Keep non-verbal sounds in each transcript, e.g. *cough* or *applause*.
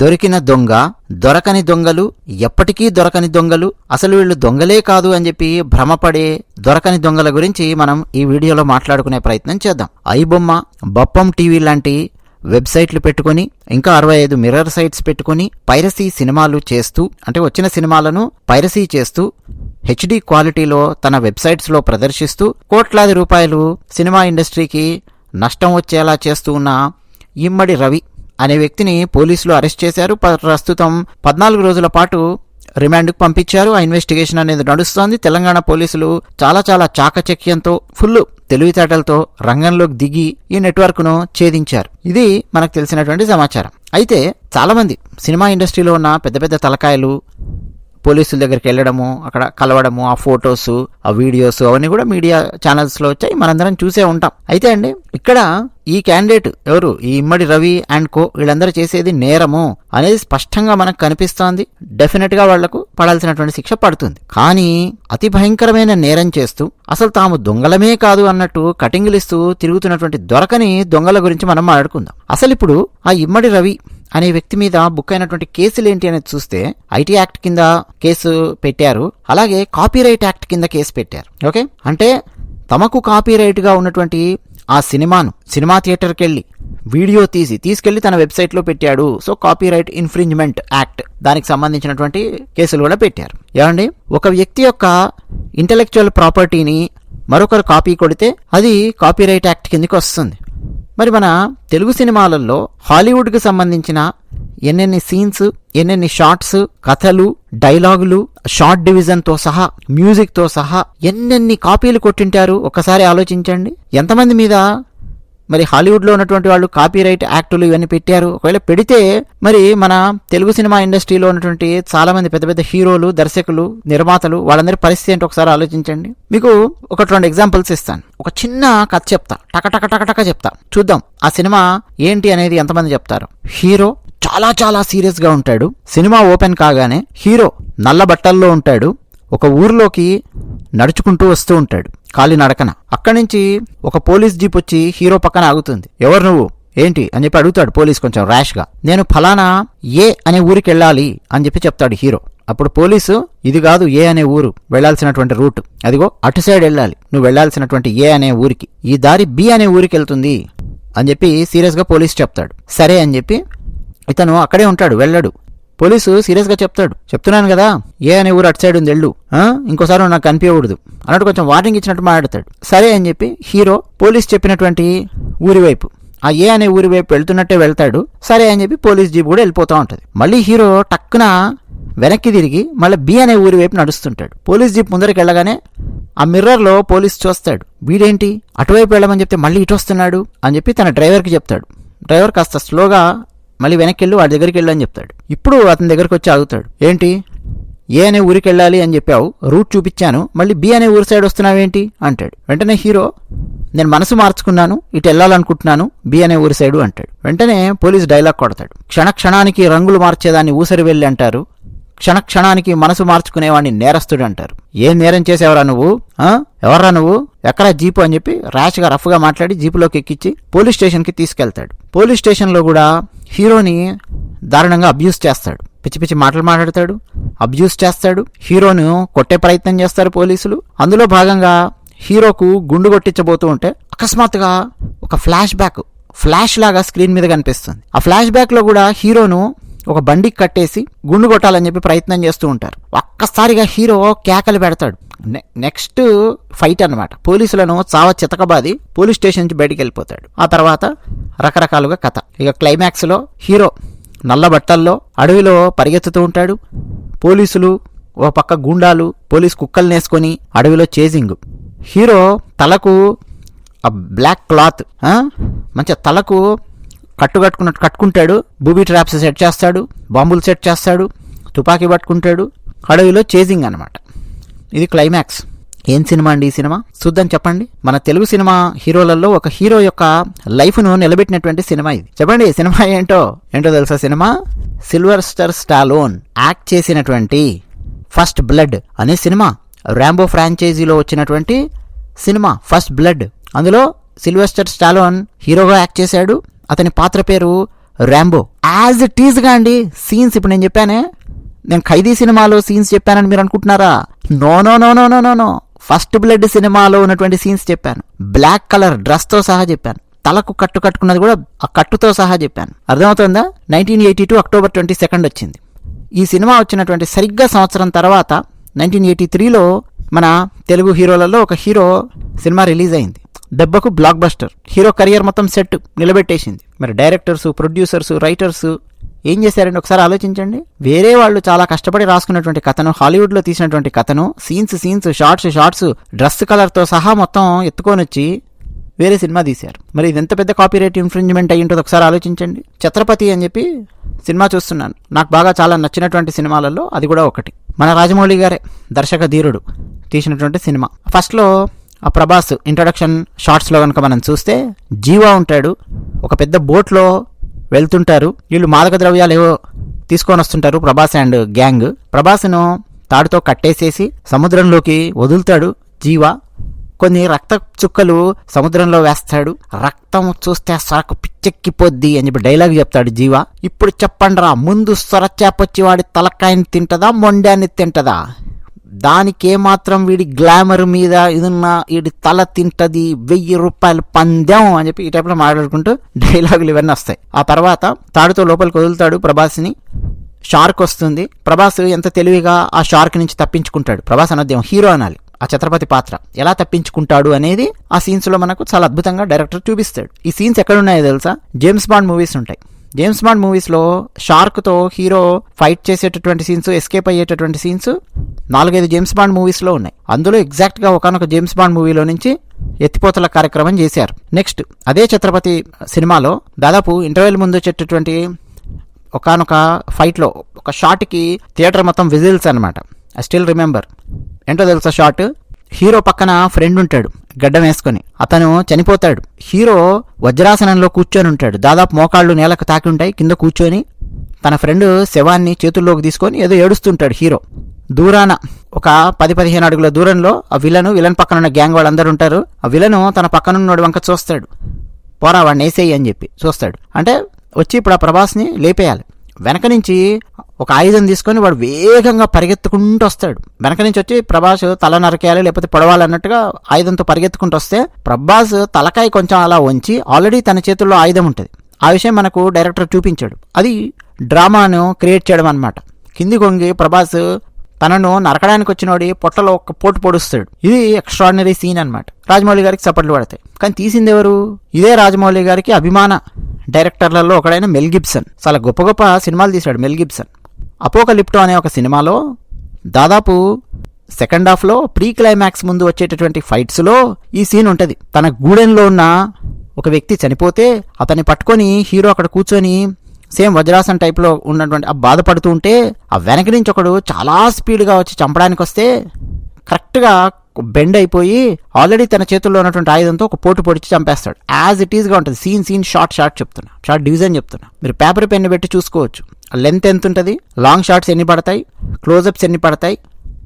దొరికిన దొంగ దొరకని దొంగలు ఎప్పటికీ దొరకని దొంగలు అసలు వీళ్ళు దొంగలే కాదు అని చెప్పి భ్రమపడే దొరకని దొంగల గురించి మనం ఈ వీడియోలో మాట్లాడుకునే ప్రయత్నం చేద్దాం. ఐబొమ్మ బొప్పం టీవీ లాంటి వెబ్సైట్లు పెట్టుకొని ఇంకా అరవై ఐదు మిర్రర్ సైట్స్ పెట్టుకొని పైరసీ సినిమాలు చేస్తూ అంటే వచ్చిన సినిమాలను పైరసీ చేస్తూ హెచ్డి క్వాలిటీలో తన వెబ్సైట్స్లో ప్రదర్శిస్తూ కోట్లాది రూపాయలు సినిమా ఇండస్ట్రీకి నష్టం వచ్చేలా చేస్తూ ఉన్న ఇమ్మడి రవి అనే వ్యక్తిని పోలీసులు అరెస్ట్ చేశారు. ప- ప్రస్తుతం పద్నాలుగు రోజుల పాటు రిమాండ్కు పంపించారు. ఆ ఇన్వెస్టిగేషన్ అనేది నడుస్తోంది. తెలంగాణ పోలీసులు చాలా చాలా చాకచక్యంతో ఫుల్ తెలివితేటలతో రంగంలోకి దిగి ఈ నెట్వర్క్ను ఛేదించారు. ఇది మనకు తెలిసినటువంటి సమాచారం. అయితే చాలామంది సినిమా ఇండస్ట్రీలో ఉన్న పెద్ద పెద్ద తలకాయలు పోలీసుల దగ్గరికి వెళ్ళడము అక్కడ కలవడము ఆ ఫొటోస్ ఆ వీడియోస్ అవన్నీ కూడా మీడియా ఛానల్స్లో వచ్చాయి. మనందరం చూసే ఉంటాం. అయితే అండి ఇక్కడ ఈ క్యాండిడేట్ ఎవరు? ఈ ఇమ్మడి రవి అండ్ కో వీళ్ళందరూ చేసేది నేరము అనేది స్పష్టంగా మనకు కనిపిస్తోంది. డెఫినెట్గా వాళ్ళకు పడాల్సినటువంటి శిక్ష పడుతుంది. కానీ అతి భయంకరమైన నేరం చేస్తూ అసలు తాము దొంగలమే కాదు అన్నట్టు కటింగులిస్తూ తిరుగుతున్నటువంటి దొరకని దొంగల గురించి మనం మాట్లాడుకుందాం. అసలు ఇప్పుడు ఆ ఇమ్మడి రవి అనే వ్యక్తి మీద బుక్ అయినటువంటి కేసులు ఏంటి అనేది చూస్తే ఐటీ యాక్ట్ కింద కేసు పెట్టారు అలాగే కాపీరైట్ యాక్ట్ కింద కేసు పెట్టారు. ఓకే? అంటే తమకు కాపీరైట్గా ఉన్నటువంటి ఆ సినిమాను సినిమా థియేటర్కి వెళ్ళి వీడియో తీసి తీసుకెళ్ళి తన వెబ్సైట్లో పెట్టాడు. సో కాపీరైట్ ఇన్ఫ్రింజ్మెంట్ యాక్ట్ దానికి సంబంధించినటువంటి కేసులు కూడా పెట్టారు. ఏమండి? ఒక వ్యక్తి యొక్క ఇంటలెక్చువల్ ప్రాపర్టీని మరొకరు కాపీ కొడితే అది కాపీరైట్ యాక్ట్ కిందకి వస్తుంది. మరి మన తెలుగు సినిమాలలో హాలీవుడ్కి సంబంధించిన ఎన్నెన్ని సీన్స్ ఎన్నెన్ని షార్ట్స్ కథలు డైలాగులు షార్ట్ డివిజన్తో సహా మ్యూజిక్తో సహా ఎన్నెన్ని కాపీలు కొట్టింటారు? ఒకసారి ఆలోచించండి. ఎంతమంది మీద మరి హాలీవుడ్లో ఉన్నటువంటి వాళ్ళు కాపీరైట్ యాక్టులు ఇవన్నీ పెట్టారు. ఒకవేళ పెడితే మరి మన తెలుగు సినిమా ఇండస్ట్రీలో ఉన్నటువంటి చాలామంది పెద్ద పెద్ద హీరోలు దర్శకులు నిర్మాతలు వాళ్ళందరి పరిస్థితి ఏంటో ఒకసారి ఆలోచించండి. మీకు ఒక రెండు ఎగ్జాంపుల్స్ ఇస్తాను. ఒక చిన్న కథ చెప్తా. టక టక టక టక చెప్తా. చూద్దాం. ఆ సినిమా ఏంటి అనేది ఎంతమంది చెప్తారు? హీరో చాలా చాలా సీరియస్గా ఉంటాడు. సినిమా ఓపెన్ కాగానే హీరో నల్ల బట్టల్లో ఉంటాడు. ఒక ఊర్లోకి నడుచుకుంటూ వస్తూ ఉంటాడు కాలి నడకన. అక్కడి నుంచి ఒక పోలీస్ జీప్ వచ్చి హీరో పక్కన ఆగుతుంది. ఎవరు నువ్వు? ఏంటి? అని చెప్పి అడుగుతాడు పోలీస్ కొంచెం ర్యాష్గా. నేను ఫలానా ఏ అనే ఊరికి వెళ్ళాలి అని చెప్పి చెప్తాడు హీరో. అప్పుడు పోలీసు ఇది కాదు ఏ అనే ఊరు వెళ్ళాల్సినటువంటి రూట్. అదిగో అటు సైడ్ వెళ్ళాలి. నువ్వు వెళ్ళాల్సినటువంటి ఏ అనే ఊరికి. ఈ దారి బి అనే ఊరికి వెళ్తుంది అని చెప్పి సీరియస్గా పోలీస్ చెప్తాడు. సరే అని చెప్పి ఇతను అక్కడే ఉంటాడు వెళ్ళడు. పోలీసు సీరియస్గా చెప్తాడు. చెప్తున్నాను కదా ఏ అనే ఊరు అటు సైడ్ ఉంది వెళ్ళు. ఇంకోసారి నాకు కనిపించకూడదు. అన్నట్టు కొంచెం వార్నింగ్ ఇచ్చినట్టు మాట్లాడతాడు. సరే అని చెప్పి హీరో పోలీస్ చెప్పినటువంటి ఊరి వైపు ఆ ఏ అనే ఊరి వైపు వెళ్తున్నట్టే వెళ్తాడు. సరే అని చెప్పి పోలీస్ జీప్ కూడా వెళ్ళిపోతూ ఉంటుంది. మళ్ళీ హీరో టక్కున వెనక్కి తిరిగి మళ్ళీ బి అనే ఊరి వైపు నడుస్తుంటాడు. పోలీస్ జీప్ ముందరికి వెళ్ళగానే ఆ మిర్రర్లో పోలీస్ చూస్తాడు. వీడేంటి? అటువైపు వెళ్ళమని చెప్తే మళ్ళీ ఇటు వస్తున్నాడు అని చెప్పి తన డ్రైవర్కి చెప్తాడు. డ్రైవర్ కాస్త స్లోగా మళ్ళీ వెనక్కి వెళ్ళి వాడి దగ్గరికి వెళ్ళు అని చెప్తాడు. ఇప్పుడు అతని దగ్గరికి వచ్చి ఆగుతాడు. ఏంటి? ఏ అనే ఊరికి వెళ్ళాలి అని చెప్పావు రూట్ చూపించాను మళ్ళీ బి అనే ఊరి సైడ్ వస్తున్నావేంటి? అంటాడు. వెంటనే హీరో నేను మనసు మార్చుకున్నాను ఇటు వెళ్ళాలనుకుంటున్నాను బి అనే ఊరి సైడు అంటాడు. వెంటనే పోలీస్ డైలాగ్ కొడతాడు. క్షణ క్షణానికి రంగులు మార్చేదాన్ని ఊసరి వెళ్ళి అంటారు. క్షణ క్షణానికి మనసు మార్చుకునేవాడిని నేరస్తుడు అంటారు. ఏం నేరం చేసేవరా నువ్వు? ఎవర్రా నువ్వు? ఎక్కడా జీపు అని చెప్పి ర్యాష్గా రఫ్గా మాట్లాడి జీపులోకి ఎక్కించి పోలీస్ స్టేషన్కి తీసుకెళ్తాడు. పోలీస్ స్టేషన్లో కూడా హీరోని దారుణంగా అబ్యూస్ చేస్తాడు. పిచ్చి పిచ్చి మాటలు మాట్లాడతాడు. అబ్యూస్ చేస్తాడు. హీరోను కొట్టే ప్రయత్నం చేస్తారు పోలీసులు. అందులో భాగంగా హీరోకు గుండు కొట్టించబోతూ ఉంటే అకస్మాత్తుగా ఒక ఫ్లాష్ బ్యాక్ ఫ్లాష్ లాగా స్క్రీన్ మీద కనిపిస్తుంది. ఆ ఫ్లాష్ బ్యాక్లో కూడా హీరోను ఒక బండికి కట్టేసి గుండు కొట్టాలని చెప్పి ప్రయత్నం చేస్తూ ఉంటారు. ఒక్కసారిగా హీరో కేకలు పెడతాడు. నె- నెక్స్ట్ ఫైట్ అన్నమాట. పోలీసులను చావ చితకబాది పోలీస్ స్టేషన్ నుంచి బయటికి వెళ్ళిపోతాడు. ఆ తర్వాత రకరకాలుగా కథ. ఇక క్లైమాక్స్లో హీరో నల్ల బట్టల్లో అడవిలో పరిగెత్తుతూ ఉంటాడు. పోలీసులు ఓ పక్క గూండాలు పోలీస్ కుక్కలు నేసుకొని అడవిలో చేజింగ్ హీరో తలకు ఆ బ్లాక్ క్లాత్ మంచి మంచిగా తలకు కట్టు కట్టుకున్నట్టు కట్టుకుంటాడు బూబీ ట్రాప్స్ సెట్ చేస్తాడు బాంబులు సెట్ చేస్తాడు తుపాకీ పట్టుకుంటాడు. అడవిలో చేజింగ్ అనమాట ఇది క్లైమాక్స్ ఏం సినిమా అండి ఈ సినిమా? చూద్దాం చెప్పండి. మన తెలుగు సినిమా హీరోలలో ఒక హీరో యొక్క లైఫ్ను నిలబెట్టినటువంటి సినిమా ఇది. చెప్పండి సినిమా ఏంటో? ఏంటో తెలుసా సినిమా? సిల్వర్ స్టార్ స్టాలోన్ యాక్ట్ చేసినటువంటి ఫస్ట్ బ్లడ్ అనే సినిమా. ర్యాంబో ఫ్రాంచైజీలో వచ్చినటువంటి సినిమా ఫస్ట్ బ్లడ్ అందులో సిల్వెస్టర్ స్టాలోన్ హీరోగా యాక్ట్ చేశాడు. అతని పాత్ర పేరు ర్యాంబో యాజ్ ఇట్ ఈజ్గా అండి సీన్స్ ఇప్పుడు నేను చెప్పానే నేను ఖైదీ సినిమాలో సీన్స్ చెప్పానని మీరు అనుకుంటున్నారా? No no no no no no no first blood సినిమాలో ఉన్నటువంటి సీన్స్ చెప్పాను. బ్లాక్ కలర్ డ్రెస్తో సహా చెప్పాను. తలకు కట్టు కట్టుకున్నది కూడా ఆ కట్టుతో సహా చెప్పాను. అర్థమవుతుందా? Nineteen eighty two October twenty second వచ్చింది. ఈ సినిమా వచ్చినటువంటి సరిగ్గా సంవత్సరం తర్వాత నైన్టీన్ ఎయిటీ త్రీలో మన తెలుగు హీరోలలో ఒక హీరో సినిమా రిలీజ్ అయింది. దెబ్బకు బ్లాక్ బస్టర్ హీరో కెరియర్ మొత్తం సెట్ నిలబెట్టేసింది. మరి డైరెక్టర్స్ ప్రొడ్యూసర్స్ రైటర్స్ ఏం చేశారండి? ఒకసారి ఆలోచించండి. వేరే వాళ్ళు చాలా కష్టపడి రాసుకున్నటువంటి కథను హాలీవుడ్లో తీసినటువంటి కథను scenes scenes shorts shorts dress కలర్తో సహా మొత్తం ఎత్తుకొని వచ్చి వేరే సినిమా తీశారు. మరి ఇది ఎంత పెద్ద కాపీరైట్ ఇన్ఫ్రింజ్మెంట్ అయ్యి ఒకసారి ఆలోచించండి. ఛత్రపతి అని చెప్పి సినిమా చూస్తున్నాను. నాకు బాగా చాలా నచ్చినటువంటి సినిమాలలో అది కూడా ఒకటి. మన రాజమౌళి గారే దర్శక ధీరుడు తీసినటువంటి సినిమా. ఫస్ట్లో ఆ ప్రభాస్ ఇంట్రడక్షన్ షార్ట్స్లో కనుక మనం చూస్తే జీవా ఉంటాడు ఒక పెద్ద బోట్లో వెళ్తుంటారు వీళ్ళు మాదక ద్రవ్యాలు ఏవో తీసుకొని వస్తుంటారు ప్రభాస్ అండ్ గ్యాంగ్. ప్రభాస్ను తాడుతో కట్టేసేసి సముద్రంలోకి వదులుతాడు జీవా. కొన్ని రక్త చుక్కలు సముద్రంలో వేస్తాడు. రక్తం చూస్తే సరకు పిచ్చెక్కిపోద్ది అని చెప్పి డైలాగ్ చెప్తాడు జీవ. ఇప్పుడు చెప్పండిరా ముందు సొరచేపొచ్చి వాడి తలకాయని తింటదా మొండాన్ని తింటదా? దానికేమాత్రం వీడి గ్లామర్ మీద ఇదున్న వీడి తల తింటది వెయ్యి రూపాయలు పందెం అని చెప్పి ఈ టైప్లో మాట్లాడుకుంటూ డైలాగులు ఇవన్నీ వస్తాయి. ఆ తర్వాత తాడుతో లోపలికి వదులుతాడు ప్రభాస్ని. షార్క్ వస్తుంది. ప్రభాస్ ఎంత తెలివిగా ఆ షార్క్ నుంచి తప్పించుకుంటాడు. ప్రభాస్ అనొద్దేమో హీరో అనాలి. ఆ ఛత్రపతి పాత్ర ఎలా తప్పించుకుంటాడు అనేది ఆ సీన్స్లో మనకు చాలా అద్భుతంగా డైరెక్టర్ చూపిస్తాడు. ఈ సీన్స్ ఎక్కడున్నాయో తెలుసా? జేమ్స్ బాండ్ మూవీస్ ఉంటాయి. జేమ్స్ బాండ్ మూవీస్లో షార్క్తో హీరో ఫైట్ చేసేటటువంటి సీన్స్ ఎస్కేప్ అయ్యేటటువంటి సీన్స్ నాలుగైదు జేమ్స్ బాండ్ మూవీస్లో ఉన్నాయి. అందులో ఎగ్జాక్ట్గా ఒకనొక జేమ్స్ బాండ్ మూవీలో నుంచి ఎత్తిపోతల కార్యక్రమం చేశారు. నెక్స్ట్ అదే ఛత్రపతి సినిమాలో దాదాపు ఇంటర్వెల్ ముందు వచ్చేటటువంటి ఒకనొక ఫైట్లో ఒక షార్ట్కి థియేటర్ మొత్తం విజిల్స్ అనమాట ఐ స్టిల్ రిమెంబర్ ఏంటో తెలుసా షార్ట్ హీరో పక్కన ఫ్రెండ్ ఉంటాడు గడ్డం వేసుకొని. అతను చనిపోతాడు. హీరో వజ్రాసనంలో కూర్చొని ఉంటాడు. దాదాపు మోకాళ్ళు నేలకు తాకి ఉంటాయి. కింద కూర్చొని తన ఫ్రెండ్ శవాన్ని చేతుల్లోకి తీసుకొని ఏదో ఏడుస్తుంటాడు హీరో. దూరాన ఒక పది పదిహేను అడుగుల దూరంలో ఆ విలను విలన్ పక్కన ఉన్న గ్యాంగ్ వాళ్ళందరూ ఉంటారు. ఆ విలను తన పక్కనున్నోడు వంక చూస్తాడు. పోరా వాడిని వేసేయి అని చెప్పి చూస్తాడు. అంటే వచ్చి ఇప్పుడు ఆ ప్రభాస్ని లేపేయాలి. వెనక నుంచి ఒక ఆయుధం తీసుకొని వాడు వేగంగా పరిగెత్తుకుంటూ వస్తాడు. వెనక నుంచి వచ్చి ప్రభాస్ తల నరకేయాలి లేకపోతే పొడవాలన్నట్టుగా ఆయుధంతో పరిగెత్తుకుంటూ వస్తే ప్రభాస్ తలకాయ కొంచెం అలా వంచి ఆల్రెడీ తన చేతుల్లో ఆయుధం ఉంటుంది. ఆ విషయం మనకు డైరెక్టర్ చూపించాడు. అది డ్రామాను క్రియేట్ చేయడం అనమాట కింది కొంగి ప్రభాస్ తనను నరకడానికి వచ్చినోడి పొట్టలో ఒక పోటు పొడుస్తాడు. ఇది ఎక్స్ట్రాడినరీ సీన్ అనమాట రాజమౌళి గారికి చప్పట్లు పడతాయి. కానీ తీసింది ఎవరు? ఇదే రాజమౌళి గారికి అభిమాన డైరెక్టర్లలో ఒకడైన మెల్ గిబ్సన్ చాలా గొప్ప గొప్ప సినిమాలు తీశాడు మెల్ గిబ్సన్ అపోకలిప్టో అనే ఒక సినిమాలో దాదాపు సెకండ్ హాఫ్లో ప్రీ క్లైమాక్స్ ముందు వచ్చేటటువంటి ఫైట్స్లో ఈ సీన్ ఉంటుంది. తన గూడెంలో ఉన్న ఒక వ్యక్తి చనిపోతే అతన్ని పట్టుకొని హీరో అక్కడ కూర్చొని సేమ్ వజ్రాసన్ టైప్లో ఉన్నటువంటి ఆ బాధపడుతూ ఉంటే ఆ వెనక నుంచి ఒకడు చాలా స్పీడ్గా వచ్చి చంపడానికి వస్తే కరెక్ట్గా బెండ్ అయిపోయి ఆల్రెడీ తన చేతుల్లో ఉన్నటువంటి ఆయుధంతో ఒక పోటు పొడిచి చంపేస్తాడు. యాజ్ ఇట్ ఈస్గా ఉంటుంది. సీన్ సీన్ షార్ట్ షార్ట్ చెప్తున్నా. షార్ట్ డివిజన్ చెప్తున్నా. మీరు పేపర్ పెన్ను పెట్టి చూసుకోవచ్చు. లెంత్ ఎంత ఉంటుంది? లాంగ్ షార్ట్స్ ఎన్ని పడతాయి? క్లోజప్స్ ఎన్ని పడతాయి?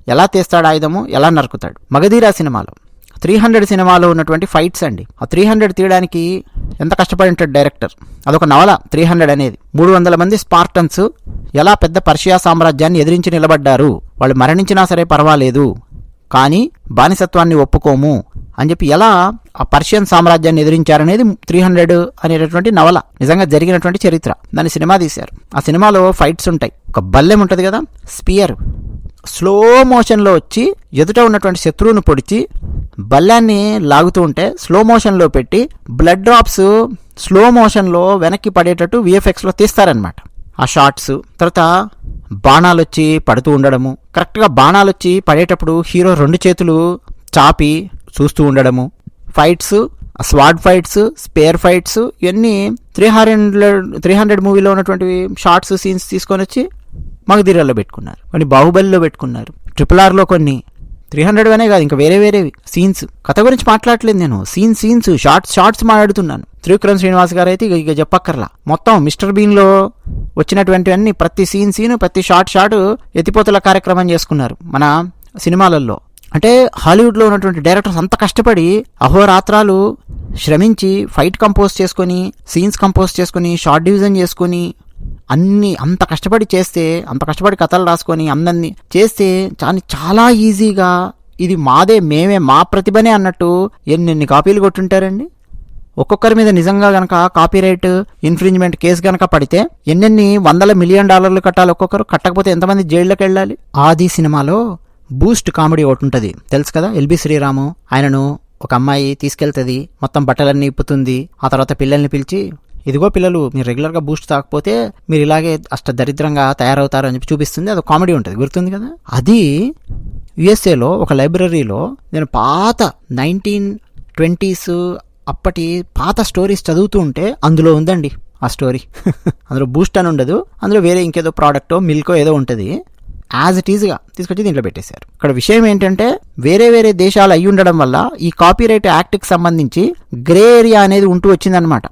ఎలా తీస్తాడు ఆయుధము? ఎలా నరుకుతాడు? మగధీరా సినిమాలో. త్రీ హండ్రెడ్ సినిమాలో ఉన్నటువంటి ఫైట్స్ అండి. ఆ త్రీ హండ్రెడ్ తీయడానికి ఎంత కష్టపడి ఉంటాడు డైరెక్టర్ అదొక నవల త్రీ హండ్రెడ్ అనేది. మూడు వందల మంది స్పార్టన్స్ ఎలా పెద్ద పర్షియా సామ్రాజ్యాన్ని ఎదిరించి నిలబడ్డారు? వాళ్ళు మరణించినా సరే పర్వాలేదు. కానీ బానిసత్వాన్ని ఒప్పుకోము అని చెప్పి ఎలా ఆ పర్షియన్ సామ్రాజ్యాన్ని ఎదిరించారనేది త్రీ హండ్రెడ్ అనేటటువంటి నవల నిజంగా జరిగినటువంటి చరిత్ర. దాన్ని సినిమా తీశారు. ఆ సినిమాలో ఫైట్స్ ఉంటాయి. ఒక బల్లెం ఉంటుంది కదా స్పియర్. స్లో మోషన్లో వచ్చి ఎదుట ఉన్నటువంటి శత్రువును పొడిచి బల్లాన్ని లాగుతూ ఉంటే స్లో మోషన్లో పెట్టి బ్లడ్ డ్రాప్స్ స్లో మోషన్లో వెనక్కి పడేటట్టు విఎఫ్ఎక్స్లో తీస్తారనమాట ఆ షార్ట్స్ తర్వాత బాణాలు వచ్చి పడుతూ ఉండడము. కరెక్ట్గా బాణాలు వచ్చి పడేటప్పుడు హీరో రెండు చేతులు చాపి చూస్తూ ఉండడము. Fights sword fights spear fights ఇవన్నీ త్రీ హండ్రెడ్ త్రీ హండ్రెడ్ మూవీలో ఉన్నటువంటి షార్ట్స్ సీన్స్ తీసుకొని వచ్చి మగధీరాలో పెట్టుకున్నారు. కొన్ని బాహుబలిలో పెట్టుకున్నారు. ట్రిపుల్ ఆర్లో కొన్ని. త్రీ హండ్రెడ్ అనే కాదు ఇంకా వేరే వేరేవి. సీన్స్. కథ గురించి మాట్లాడట్లేదు నేను. సీన్ సీన్స్ షార్ట్స్ షార్ట్స్ మాట్లాడుతున్నాను. త్రివిక్రమ్ శ్రీనివాస్ గారు అయితే ఇక చెప్పక్కర్లా. మొత్తం మిస్టర్ బీన్లో వచ్చినటువంటి అన్ని ప్రతి సీన్ సీన్ ప్రతి షార్ట్ షాట్ ఎత్తిపోతల కార్యక్రమం చేసుకున్నారు మన సినిమాలలో అంటే హాలీవుడ్లో ఉన్నటువంటి డైరెక్టర్స్ అంత కష్టపడి అహోరాత్రాలు శ్రమించి ఫైట్ కంపోజ్ చేసుకొని సీన్స్ కంపోజ్ చేసుకొని షార్ట్ డివిజన్ చేసుకొని అన్ని అంత కష్టపడి చేస్తే అంత కష్టపడి కథలు రాసుకొని అందరినీ చేస్తే చాలా చాలా ఈజీగా ఇది మాదే మేమే మా ప్రతిభనే అన్నట్టు ఎన్నెన్ని కాపీలు కొట్టుంటారండి? ఒక్కొక్కరి మీద నిజంగా గనక కాపీరైట్ ఇన్ఫ్రింజ్మెంట్ కేసు గనక పడితే ఎన్నెన్ని వందల మిలియన్ డాలర్లు కట్టాలి ఒక్కొక్కరు? కట్టకపోతే ఎంతమంది జైళ్ళకి వెళ్ళాలి? ఆది సినిమాలో బూస్ట్ కామెడీ ఒకటి ఉంటుంది. తెలుసు కదా? ఎల్బి శ్రీరాము. ఆయనను ఒక అమ్మాయి తీసుకెళ్తుంది. మొత్తం బట్టలన్నీ ఇప్పుతుంది. ఆ తర్వాత పిల్లల్ని పిలిచి ఇదిగో పిల్లలు మీరు రెగ్యులర్గా బూస్ట్ తాకపోతే మీరు ఇలాగే అష్ట దరిద్రంగా తయారవుతారు అని చెప్పి చూపిస్తుంది. అది కామెడీ ఉంటుంది. గుర్తుంది కదా? అది యుఎస్ఏలో ఒక లైబ్రరీలో నేను పాత నైన్టీన్ ట్వంటీస్ అప్పటి పాత స్టోరీస్ చదువుతూ ఉంటే అందులో ఉందండి ఆ స్టోరీ. *laughs* అందులో బూస్ట్ అని ఉండదు అందులో వేరే ఇంకేదో ప్రోడక్టో మిల్కో ఏదో ఉంటుంది. యాజ్ ఇట్ ఈజ్గా తీసుకొచ్చి దీంట్లో పెట్టేశారు. ఇక్కడ విషయం ఏంటంటే వేరే వేరే దేశాలు అయి ఉండడం వల్ల ఈ కాపీరైట్ యాక్ట్కి సంబంధించి గ్రే ఏరియా అనేది ఉంటూ వచ్చిందనమాట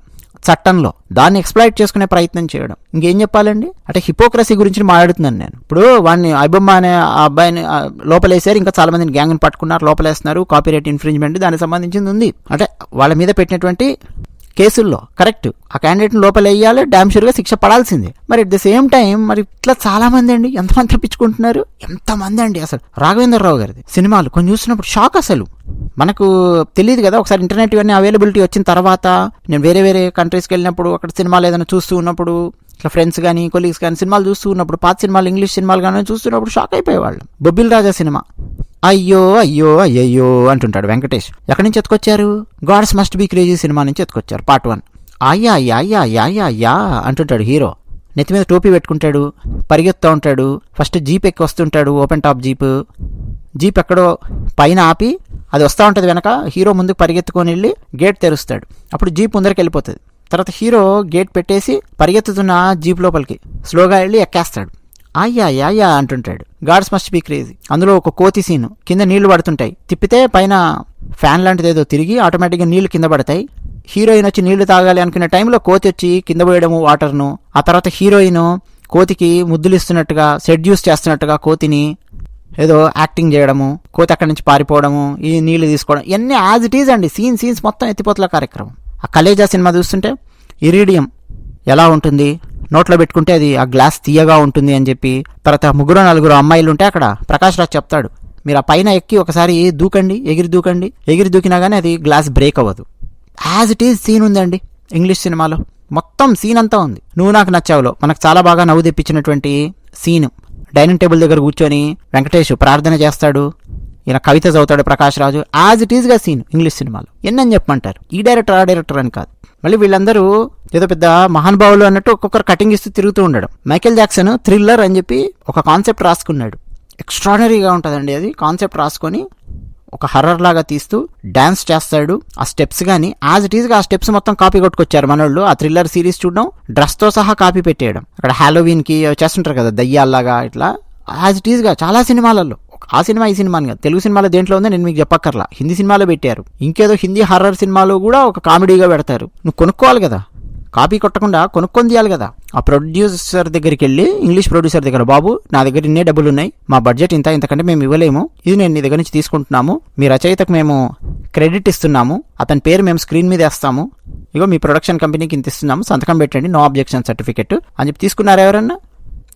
చట్టంలో. దాన్ని ఎక్స్ప్లాయిట్ చేసుకునే ప్రయత్నం చేయడం. ఇంకేం చెప్పాలండి? అంటే హిపోక్రసీ గురించి మాట్లాడుతున్నాను నేను. ఇప్పుడు వాడిని ఐబొమ్మ అనే ఆ అబ్బాయిని లోపలేసారు. ఇంకా చాలా మందిని గ్యాంగ్ని పట్టుకున్నారు లోపలేస్తున్నారు. కాపీరైట్ ఇన్ఫ్రింజ్మెంట్ దానికి సంబంధించింది ఉంది. అంటే వాళ్ళ మీద పెట్టినటువంటి కేసుల్లో కరెక్ట్ ఆ క్యాండిడేట్ని లోపల వేయాలి డామ్ షూర్గా శిక్ష పడాల్సిందే. మరి అట్ ద సేమ్ టైం మరి ఇట్లా చాలా మంది అండి ఎంతమంది తప్పించుకుంటున్నారు? ఎంతమంది అండి అసలు? రాఘవేంద్రరావు గారిది. సినిమాలు కొన్ని చూసినప్పుడు షాక్ అసలు. మనకు తెలియదు కదా ఒకసారి ఇంటర్నెట్ ఇవన్నీ అవైలబిలిటీ వచ్చిన తర్వాత నేను వేరే వేరే కంట్రీస్కి వెళ్ళినప్పుడు అక్కడ సినిమాలు ఏదైనా చూస్తూ ఉన్నప్పుడు ఇట్లా ఫ్రెండ్స్ కానీ కొలీగ్స్ కానీ సినిమాలు చూస్తూ ఉన్నప్పుడు పాత సినిమాలు ఇంగ్లీష్ సినిమాలు కానీ చూస్తున్నప్పుడు షాక్ అయిపోయేవాళ్ళు. బొబ్బిల్ రాజా సినిమా. అయ్యో అయ్యో అయ్యయ్యో అంటుంటాడు వెంకటేష్. ఎక్కడి నుంచి ఎత్తుకొచ్చారు? గాడ్స్ మస్ట్ బీ క్రేజీ సినిమా నుంచి ఎత్తుకొచ్చారు పార్ట్ వన్. అయ్యా యా యా యా యా అంటుంటాడు హీరో. నెత్తి మీద టోపీ పెట్టుకుంటాడు పరిగెత్తా ఉంటాడు ఫస్ట్ జీప్ ఎక్కి వస్తుంటాడు ఓపెన్ టాప్ జీప్. జీప్ ఎక్కడో పైన ఆపి అది వస్తూ ఉంటుంది వెనక హీరో ముందుకు పరిగెత్తుకొని వెళ్ళి గేట్ తెరుస్తాడు. అప్పుడు జీప్ ముందరికి వెళ్ళిపోతుంది తర్వాత హీరో గేట్ పెట్టేసి పరిగెత్తుతున్న జీప్ లోపలికి. స్లోగా వెళ్ళి ఎక్కేస్తాడు. అయ్యా అయ్యా అంటుంటాడు. Gods must be crazy. అందులో ఒక కోతి సీను. కింద నీళ్ళు పడుతుంటాయి. తిప్పితే పైన ఫ్యాన్ లాంటిది ఏదో తిరిగి ఆటోమేటిక్గా నీళ్ళు కింద పడతాయి. హీరోయిన్ వచ్చి నీళ్ళు తాగాలి అనుకునే టైంలో కోతి వచ్చి కింద పోయడము వాటర్ను. ఆ తర్వాత హీరోయిన్ కోతికి ముద్దులు ఇస్తున్నట్టుగా సెడ్యూస్ చేస్తున్నట్టుగా కోతిని ఏదో యాక్టింగ్ చేయడము కోతి అక్కడి నుంచి పారిపోవడము ఈ నీళ్ళు తీసుకోవడం ఇవన్నీ యాజ్ ఇట్ ఈజ్ అండి. సీన్ సీన్స్ మొత్తం ఎత్తిపోతల కార్యక్రమం. ఆ కలేజా సినిమా చూస్తుంటే ఇరీడియం ఎలా ఉంటుంది? నోట్లో పెట్టుకుంటే అది ఆ గ్లాస్ తీయగా ఉంటుంది అని చెప్పి తర్వాత ముగ్గురు నలుగురు అమ్మాయిలు ఉంటే అక్కడ ప్రకాష్ రాజ్ చెప్తాడు మీరు ఆ పైన ఎక్కి ఒకసారి దూకండి ఎగిరి దూకండి ఎగిరి దూకినా కానీ అది గ్లాస్ బ్రేక్ అవ్వదు. యాజ్ ఇట్ ఈజ్ సీన్ ఉందండి ఇంగ్లీష్ సినిమాలో. మొత్తం సీన్ అంతా ఉంది. నువ్వు నాకు నచ్చావులో. మనకు చాలా బాగా నవ్వు తెప్పించినటువంటి సీన్ డైనింగ్ టేబుల్ దగ్గర కూర్చొని వెంకటేష్ ప్రార్థన చేస్తాడు ఈయన కవిత చదువుతాడు ప్రకాష్ రాజు. యాజ్ ఇట్ ఈజ్గా సీన్ ఇంగ్లీష్ సినిమాలో. ఎన్నని చెప్పమంటారు? ఈ డైరెక్టర్ ఆ డైరెక్టర్ అని కాదు. మళ్ళీ వీళ్ళందరూ ఏదో పెద్ద మహానుభావులు అన్నట్టు ఒక్కొక్కరు కటింగ్ ఇస్తూ తిరుగుతూ ఉండడం. మైకేల్ జాక్సన్ థ్రిల్లర్ అని చెప్పి ఒక కాన్సెప్ట్ రాసుకున్నాడు. ఎక్స్ట్రాడనరీగా ఉంటుందండి అది. కాన్సెప్ట్ రాసుకొని ఒక హర్రర్ లాగా తీస్తూ డ్యాన్స్ చేస్తాడు. ఆ స్టెప్స్ కానీ యాజ్ ఇట్ ఈస్గా ఆ స్టెప్స్ మొత్తం కాపీ కొట్టుకొచ్చారు మనోళ్ళు. ఆ థ్రిల్లర్ సిరీస్ చూడడం డ్రెస్తో సహా కాపీ పెట్టేయడం. అక్కడ హాలోవీన్కి చేస్తుంటారు కదా దయ్యాల్లాగా ఇట్లా. యాజ్ ఇట్ ఈస్గా చాలా సినిమాలలో. ఆ సినిమా ఈ సినిమాని తెలుగు సినిమాలో దేంట్లో ఉందో నేను మీకు చెప్పక్కర్లా. హిందీ సినిమాలో పెట్టారు. ఇంకేదో హిందీ హర్రర్ సినిమాలో కూడా ఒక కామెడీగా పెడతారు. నువ్వు కొనుక్కోవాలి కదా. కాపీ కొట్టకుండా కొనుక్కొని తీయాలి కదా. ఆ ప్రొడ్యూసర్ దగ్గరికి వెళ్ళి ఇంగ్లీష్ ప్రొడ్యూసర్ దగ్గర బాబు నా దగ్గర ఇన్నే డబ్బులు ఉన్నాయి. మా బడ్జెట్ ఇంత ఇంతకంటే మేము ఇవ్వలేము. ఇది నేను నీ దగ్గర నుంచి తీసుకుంటున్నాము. మీ రచయితకు మేము క్రెడిట్ ఇస్తున్నాము. అతని పేరు మేము స్క్రీన్ మీద వేస్తాము. ఇగో మీ ప్రొడక్షన్ కంపెనీకి ఇంత ఇస్తున్నాము. సంతకం పెట్టండి. No objection certificate. అని చెప్పి తీసుకున్నారు ఎవరన్నా?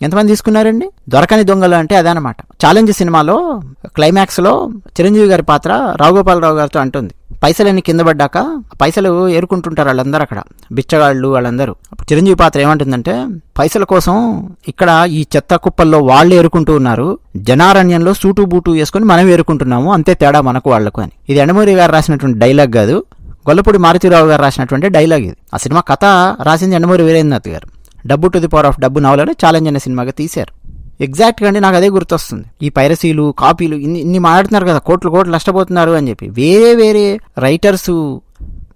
ఎంతమంది తీసుకున్నారండి? దొరకని దొంగలు అంటే అదనమాట ఛాలెంజ్ సినిమాలో క్లైమాక్స్లో చిరంజీవి గారి పాత్ర రావుగోపాలరావు గారితో అంటుంది. పైసలన్నీ కింద పడ్డాక పైసలు ఏరుకుంటుంటారు వాళ్ళందరూ అక్కడ. బిచ్చగాళ్ళు వాళ్ళందరూ. అప్పుడు చిరంజీవి పాత్ర ఏమంటుందంటే పైసల కోసం ఇక్కడ ఈ చెత్త కుప్పల్లో వాళ్ళు ఏరుకుంటూ ఉన్నారు. జనారణ్యంలో సూటు బూటు వేసుకొని మనం ఏరుకుంటున్నాము. అంతే తేడా మనకు వాళ్ళకు అని. ఇది ఎండమూరి గారు రాసినటువంటి డైలాగ్ కాదు. గొల్లపూడి మారుతిరావు గారు రాసినటువంటి డైలాగ్ ఇది. ఆ సినిమా కథ రాసింది ఎండమూరి వీరేంద్రనాథ్ గారు. డబ్బు టు ది పవర్ ఆఫ్ డబ్బు నవలని ఛాలెంజ్ అనే సినిమాగా తీశారు. ఎగ్జాక్ట్గా అండి నాకు అదే గుర్తొస్తుంది. ఈ పైరసీలు కాపీలు ఇన్ని ఇన్ని మాట్లాడుతున్నారు కదా కోట్లు కోట్లు నష్టపోతున్నారు అని చెప్పి. వేరే వేరే రైటర్సు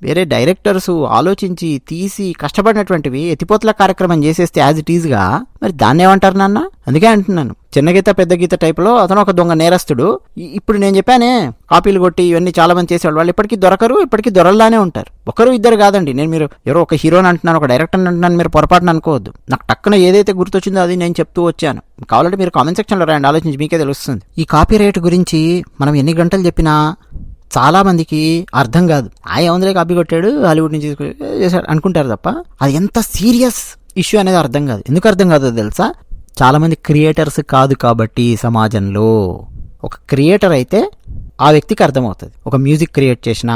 వేరే డైరెక్టర్స్ ఆలోచించి తీసి కష్టపడినటువంటివి ఎత్తిపోతల కార్యక్రమం చేసేస్తే యాజ్ ఇట్ ఈజ్గా మరి దాన్ని ఏమంటారు నాన్న? అందుకే అంటున్నాను. చిన్న గీత పెద్ద గీత టైప్లో అతను ఒక దొంగ నేరస్తుడు. ఈ- ఇప్పుడు నేను చెప్పానే కాపీలు కొట్టి ఇవన్నీ చాలా మంది చేసేవాళ్ళు. వాళ్ళు ఇప్పటికీ దొరకరు ఇప్పటికీ దొరల్లానే ఉంటారు. ఒకరు ఇద్దరు కాదండి. నేను మీరు ఎవరో ఒక హీరోని అంటున్నాను ఒక డైరెక్టర్ అంటున్నాను మీరు పొరపాటున అనుకోవద్దు. నాకు టక్కున ఏదైతే గుర్తొచ్చిందో అది నేను చెప్తూ వచ్చాను. కావాలంటే మీరు కామెంట్ సెక్షన్లో రాయండి ఆలోచించి మీకే తెలుస్తుంది. ఈ కాపీ రేట్ గురించి మనం ఎన్ని గంటలు చెప్పినా చాలామందికి అర్థం కాదు. ఆ ఏముందిలే కాపీ కొట్టాడు హాలీవుడ్ నుంచి చేశాడు అనుకుంటారు తప్ప అది ఎంత సీరియస్ ఇష్యూ అనేది అర్థం కాదు. ఎందుకు అర్థం కాదో తెలుసా? చాలామంది క్రియేటర్స్ కాదు కాబట్టి సమాజంలో ఒక క్రియేటర్ అయితే ఆ వ్యక్తికి అర్థమవుతుంది. ఒక మ్యూజిక్ క్రియేట్ చేసినా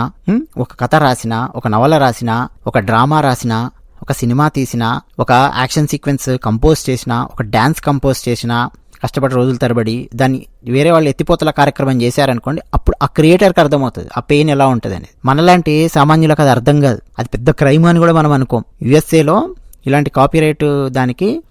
ఒక కథ రాసినా ఒక నవల రాసినా ఒక డ్రామా రాసినా ఒక సినిమా తీసినా ఒక యాక్షన్ సీక్వెన్స్ కంపోజ్ చేసినా ఒక డ్యాన్స్ కంపోజ్ చేసినా కష్టపడి రోజుల తరబడి దాన్ని వేరే వాళ్ళు ఎత్తిపోతల కార్యక్రమం చేశారనుకోండి అప్పుడు ఆ క్రియేటర్కి అర్థమవుతుంది ఆ పెయిన్ ఎలా ఉంటుంది అనేది. మనలాంటి సామాన్యులకు అది అర్థం కాదు. అది పెద్ద క్రైమ్ అని కూడా మనం అనుకోం. యుఎస్ఏలో ఇలాంటి కాపీరైట్ దానికి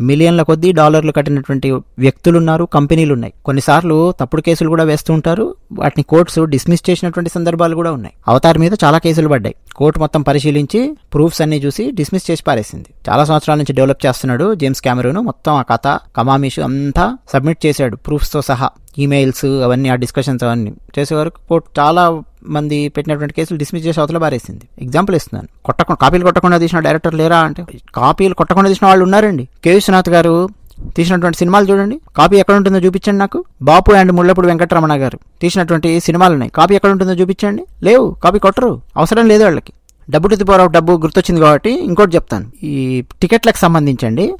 మిలియన్ల కొద్దీ డాలర్లు కట్టినటువంటి వ్యక్తులు ఉన్నారు కంపెనీలు ఉన్నాయి కొన్నిసార్లు తప్పుడు కేసులు కూడా వేస్తూ ఉంటారు. వాటిని కోర్ట్స్ డిస్మిస్ చేసినటువంటి సందర్భాలు కూడా ఉన్నాయి. అవతార్ మీద చాలా కేసులు పడ్డాయి. కోర్టు మొత్తం పరిశీలించి ప్రూఫ్స్ అన్ని చూసి డిస్మిస్ చేసి పారేసింది. చాలా సంవత్సరాల నుంచి డెవలప్ చేస్తున్నాడు జేమ్స్ కెమెరూన్ మొత్తం ఆ కథ కమామిషు అంతా సబ్మిట్ చేశాడు ప్రూఫ్స్తో సహా. ఈమెయిల్స్ అవన్నీ ఆ డిస్కషన్స్ అవన్నీ చేసే వరకు కోర్టు చాలా మంది పెట్టినటువంటి కేసులు డిస్మిస్ చేసి అవతల బారేసింది ఎగ్జాంపుల్ ఇస్తున్నాను. కొట్టకుండా కాపీలు కొట్టకుండా తీసిన డైరెక్టర్ లేరా అంటే? కాపీలు కొట్టకుండా తీసిన వాళ్ళు ఉన్నారండి. కే విశ్వనాథ్ గారు తీసినటువంటి సినిమాలు చూడండి. కాపీ ఎక్కడ ఉంటుందో చూపించండి నాకు. బాపు అండ్ ముళ్ళపూడి వెంకటరమణ గారు తీసినటువంటి సినిమాలు ఉన్నాయి. కాపీ ఎక్కడ ఉంటుందో చూపించండి. లేవు. కాపీ కొట్టరు. అవసరం లేదు వాళ్ళకి. డబ్బు టు ది పవర్ ఆఫ్ డబ్బు గుర్తొచ్చింది కాబట్టి ఇంకోటి చెప్తాను. ఈ టికెట్లకు సంబంధించండి.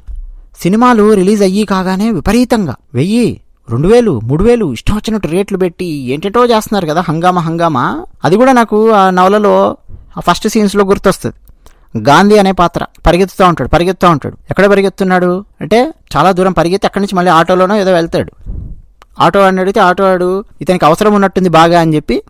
సినిమాలు రిలీజ్ అయ్యి కాగానే విపరీతంగా. వెయ్యి రెండు వేలు మూడు వేలు ఇష్టం వచ్చినట్టు రేట్లు పెట్టి ఏంటేటో చేస్తున్నారు కదా హంగామా హంగామా. అది కూడా నాకు ఆ నవలలో ఆ ఫస్ట్ సీన్స్లో గుర్తొస్తుంది. గాంధీ అనే పాత్ర పరిగెత్తుతూ ఉంటాడు పరిగెత్తుతూ ఉంటాడు. ఎక్కడ పరిగెత్తున్నాడు అంటే చాలా దూరం పరిగెత్తి అక్కడి నుంచి మళ్ళీ ఆటోలోనో ఏదో వెళ్తాడు. ఆటో అని అడిగితే ఆటో వాడు ఇతనికి అవసరం ఉన్నట్టుంది బాగా అని చెప్పి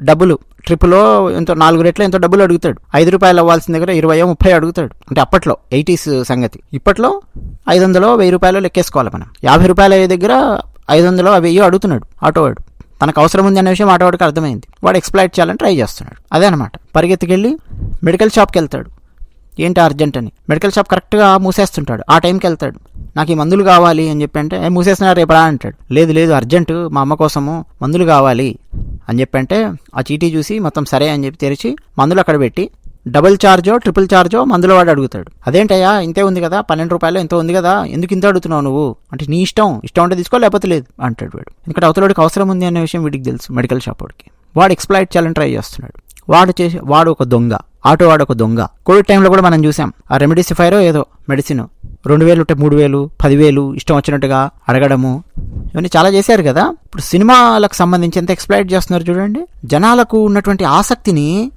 డబ్బులు ట్రిప్లో ఎంతో నాలుగు రెట్లు ఎంతో డబ్బులు అడుగుతాడు. ఐదు రూపాయలు అవ్వాల్సిన దగ్గర ఇరవై ముప్పై అడుగుతాడు. అంటే అప్పట్లో ఎయిటీస్ సంగతి. ఇప్పట్లో ఐదు వందలో వెయ్యి రూపాయలు లెక్కేసుకోవాలి మనం. యాభై రూపాయల దగ్గర ఐదు వందలో వెయ్యి అడుగుతున్నాడు. ఆటోవాడు తనకు అవసరం ఉంది అనే విషయం ఆటోవాడికి అర్థమైంది. వాడు ఎక్స్ప్లైట్ చేయాలని ట్రై చేస్తున్నాడు. అదే అనమాట పరిగెత్తుకెళ్ళి మెడికల్ షాప్కి వెళ్తాడు. ఏంటి అర్జెంట్ అని? మెడికల్ షాప్ కరెక్ట్గా మూసేస్తుంటాడు. ఆ టైంకి వెళ్తాడు. నాకు ఈ మందులు కావాలి అని చెప్పి అంటే "ఏ, మూసేస్తున్నారు రేపడా అంటాడు. లేదు లేదు అర్జెంటు. మా అమ్మ కోసము మందులు కావాలి అని చెప్పి అంటే ఆ చీటీ చూసి మొత్తం సరే అని చెప్పి తెరిచి మందులు అక్కడ పెట్టి డబుల్ ఛార్జో ట్రిపుల్ ఛార్జో మందులో వాడు అడుగుతాడు. అదేంటయ్యా ఇంతే ఉంది కదా పన్నెండు రూపాయలు ఎంతో ఉంది కదా ఎందుకు ఇంత అడుగుతున్నావు నువ్వు? అంటే నీ ఇష్టం ఇష్టం ఉంటే తీసుకో లేకపోతే లేదు అంటాడు వాడు. ఎందుకంటే అవతలడికి అవసరం ఉంది అనే విషయం వీడికి తెలుసు మెడికల్ షాప్ వాడికి. వాడు ఎక్స్ప్లైట్ చేయాలని ట్రై చేస్తున్నాడు. వాడు చేసి వాడు ఒక దొంగ ఆటో వాడు ఒక దొంగ. కోవిడ్ టైంలో కూడా మనం చూసాం ఆ రెమెడిసిఫైరో ఏదో మెడిసిన్. రెండు వేలు ఉంటే మూడు వేలు పదివేలు ఇష్టం వచ్చినట్టుగా అడగడము ఇవన్నీ చాలా చేశారు కదా. ఇప్పుడు సినిమాలకు సంబంధించి ఎంత ఎక్స్ప్లైట్ చేస్తున్నారు చూడండి. జనాలకు ఉన్నటువంటి ఆసక్తిని